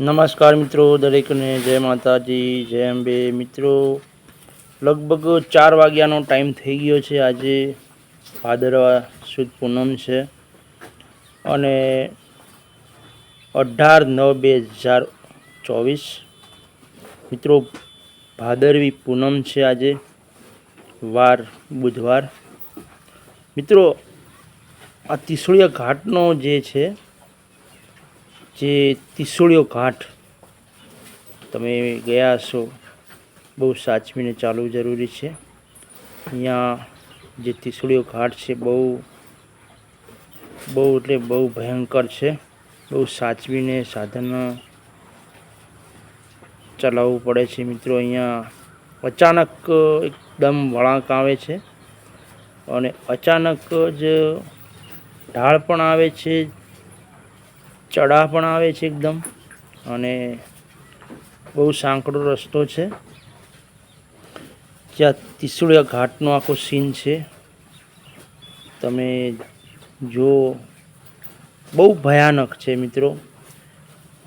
નમસ્કાર મિત્રો, દરેકને જય માતાજી, જય અંબે. મિત્રો, લગભગ ચાર વાગ્યાનો ટાઈમ થઈ ગયો છે. આજે ભાદરવા સુદ પૂનમ છે અને અઢાર નવ બે હજાર ચોવીસ. મિત્રો, ભાદરવી પૂનમ છે આજે, વાર, બુધવાર. મિત્રો, આ તિસુળિયા ઘાટનો જે છે જે તિસોળિયો ઘાટ તમે ગયા હશો, બહુ સાચવીને ચાલવું જરૂરી છે. અહીંયા જે તિસોળિયો ઘાટ છે, બહુ બહુ એટલે બહુ ભયંકર છે. બહુ સાચવીને સાધન ચલાવવું પડે છે મિત્રો. અહીંયા અચાનક એકદમ વળાંક આવે છે અને અચાનક જ ઢાળ પણ આવે છે. ચડા પણ આવે છે એકદમ અને બહુ સાંકડો રસ્તો છે. જ્યાં તિસુળિયા ઘાટનો આખો સીન છે. તમે જો બહુ ભયાનક છે મિત્રો.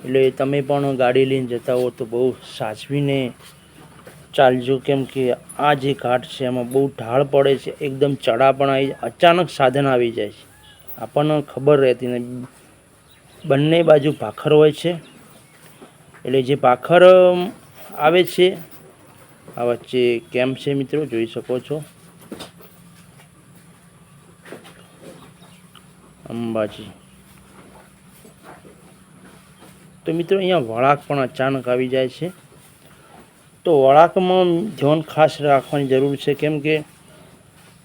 એટલે તમે પણ ગાડી લઈને જતા હો તો બહુ સાચવીને ચાલજો કેમ કે આ જે ઘાટ છે એમાં બહુ ઢાળ પડે છે. એકદમ ચડા પણ આવી અચાનક સાધન આવી જાય છે. આપણને ખબર રહેતી નથી. બંને બાજુ પાખર હોય છે. એટલે જે પાખર આવે છે, આ વચ્ચે કેમ્પ છે મિત્રો? જોઈ શકો છો. અંબાજી. તો મિત્રો, અહીંયા વળાંક પણ અચાનક આવી જાય છે. તો વળાંકમાં ધ્યાન ખાસ રાખવાની જરૂર છે, કેમ કે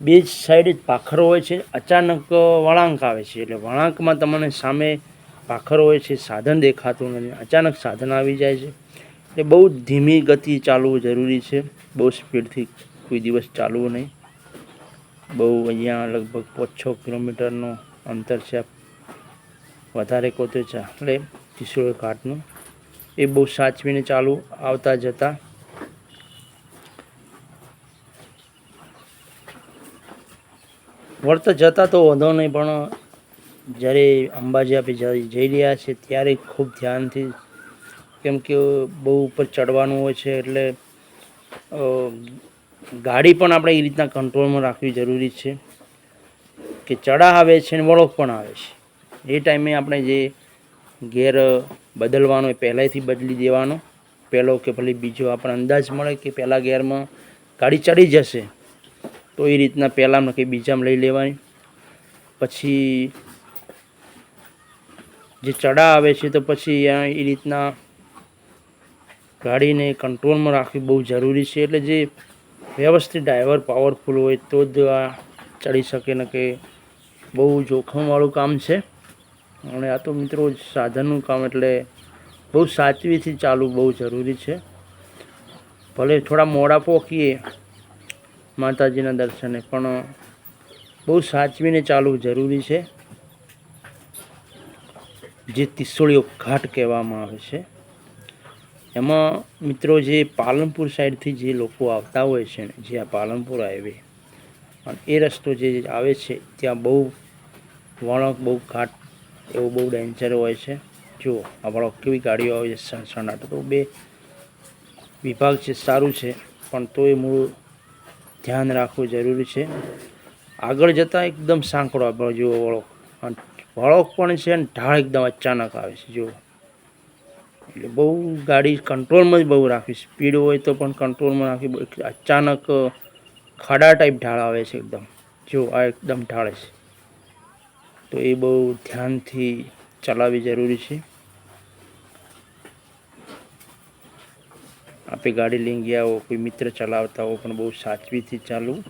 બે જ સાઈડ પાખર હોય છે. અચાનક વળાંક આવે છે. એટલે વળાંકમાં તમને સામે પાખર હોય છે, સાધન દેખાતું નથી. અચાનક સાધન આવી જાય છે. એટલે બહુ ધીમી ગતિ ચાલવું જરૂરી છે. બહુ સ્પીડથી કોઈ દિવસ ચાલવું નહીં. બહુ અહીંયા લગભગ પાંચ છ કિલોમીટરનું અંતર છે. વધારે કહો છે ચાલે કિશોર ઘાટનું. એ બહુ સાચવીને ચાલુ, આવતા જતા. વળતા જતા તો વાંધો નહીં, પણ જ્યારે અંબાજી આપણે જઈ રહ્યા છે ત્યારે ખૂબ ધ્યાનથી, કેમ કે બહુ ઉપર ચડવાનું હોય છે, એટલે ગાડી પણ આપણે એ રીતના કંટ્રોલમાં રાખવી જરૂરી છે કે ચડા આવે છે ને વળોક પણ આવે છે. એ ટાઈમે આપણે જે ગેર બદલવાનો એ પહેલાંથી બદલી દેવાનો. પહેલો કે ભલે બીજો આપણને અંદાજ મળે કે પહેલાં ગેરમાં ગાડી ચડી જશે, તો એ રીતના પહેલાંમાં કે બીજામાં લઈ લેવાની પછી જે ચડા આવે છે તો પછી એ રીતના ગાડીને કંટ્રોલમાં રાખવી બહુ જરૂરી છે. એટલે જે વ્યવસ્થિત ડ્રાઈવર પાવરફુલ હોય તો જ આ ચડી શકે ને કે બહુ જોખમવાળું કામ છે. અને આ તો મિત્રો સાધનનું કામ એટલે બહુ સાચવીથી ચાલવું બહુ જરૂરી છે. ભલે થોડા મોડા પોખીએ માતાજીના દર્શને, પણ બહુ સાચવીને ચાલવું જરૂરી છે. જે તિસોળીઓ ઘાટ કહેવામાં આવે છે. એમાં મિત્રો જે પાલનપુર સાઈડથી જે લોકો આવતા હોય છે ને, જે આ પાલનપુર હાઈવે, અને એ રસ્તો જે આવે છે, ત્યાં બહુ વળાંક, બહુ ઘાટ એવો બહુ ડેન્જર હોય છે. જો આ વળાંક કેવી ગાડીઓ આવે છે સણસણાટ તો બે વિભાગ છે, સારું છે, પણ તો એ મૂળ ધ્યાન રાખવું જરૂરી છે. આગળ જતાં એકદમ સાંકડો આપણો જુઓ વળો અને વળોક પણ છે અને ઢાળ એકદમ અચાનક આવે છે, જુઓ. એટલે બહુ ગાડી કંટ્રોલમાં જ બહુ રાખવી સ્પીડ હોય તો પણ કંટ્રોલમાં રાખવી બહુ અચાનક ખાડા ટાઈપ ઢાળ આવે છે એકદમ. જો આ એકદમ ઢાળ છે. તો એ બહુ ધ્યાનથી ચલાવવી જરૂરી છે. આપણે ગાડી લઈને ગયા હો કોઈ મિત્ર ચલાવતા હો પણ બહુ સાચવીથી ચાલવું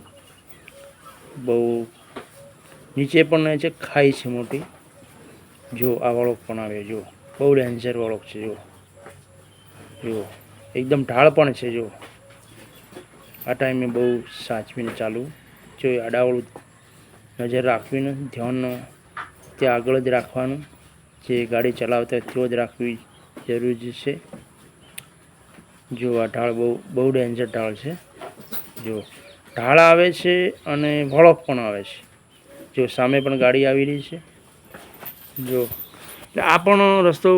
બહુ નીચે પણ છે, ખાઈ છે મોટી. જો આ વળોક પણ આવે જો બહુ ડેન્જર વળોક છે જો જો એકદમ ઢાળ પણ છે જો આ ટાઈમે બહુ સાચવીને ચાલું. જો આડાવળું નજર રાખવીને ધ્યાન ત્યાં આગળ જ રાખવાનું. જે ગાડી ચલાવતા ત્યાં જ રાખવી જરૂરી છે. જો આ ઢાળ બહુ બહુ ડેન્જર ઢાળ છે. જો. ઢાળ આવે છે અને વળોક પણ આવે છે. જો સામે પણ ગાડી આવી રહી છે. જો આ પણ રસ્તો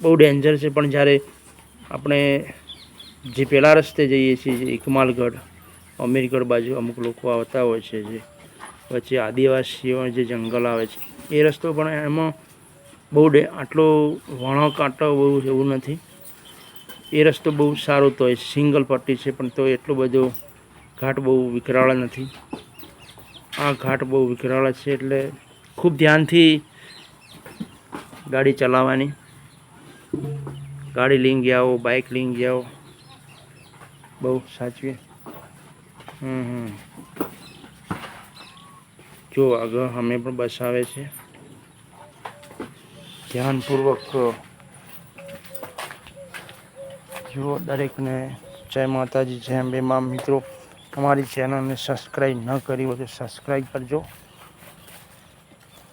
બહુ ડેન્જર છે, પણ જ્યારે આપણે જે પેલા રસ્તે જઈએ છીએ, જે ઇકમાલગઢ, અમીરગઢ બાજુ અમુક લોકો આવતા હોય છે, જે વચ્ચે આદિવાસીઓ જે જંગલ આવે છે, એ રસ્તો પણ એમાં બહુ ડે, આટલો વણો કાંટો બહુ એવું નથી. એ રસ્તો બહુ સારો તો સિંગલ પટ્ટી છે, પણ તો એટલો બધો ઘાટ બહુ વિકરાળ નથી. આ ઘાટ બહુ વિકરાળ છે એટલે ખૂબ ધ્યાનથી ગાડી ચલાવવાની. ગાડી લઈને ગયા બાઇક લઈને ગયા હો. બહુ સાચવી. હમ હમ. જો આગળ અમે પણ બસ આવે છે. ધ્યાનપૂર્વક જુઓ દરેકને જય માતાજી, જય અંબે મા મિત્રો. અમારી ચેનલને સબસ્ક્રાઈબ ન કરી હોય તો સબસ્ક્રાઈબ કરજો.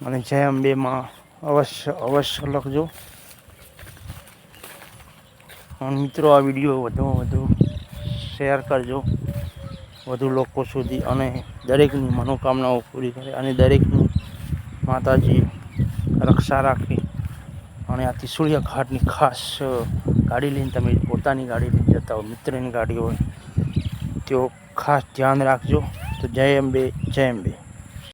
અને જય અંબેમાં અવશ્ય અવશ્ય લખજો. મિત્રો, આ વીડિયો વધુમાં વધુ શેર કરજો. વધુ લોકો સુધી અને દરેકની મનોકામનાઓ પૂરી કરે અને દરેકની માતાજી રક્ષા રાખે. અને આ ત્રિશુળિયા ઘાટની ખાસ ગાડી લઈને તમે પોતાની ગાડી લઈને જતા હો, મિત્રની ગાડી હોય, તેઓ ખાસ ધ્યાન રાખજો. તો જય અંબે જય અંબે.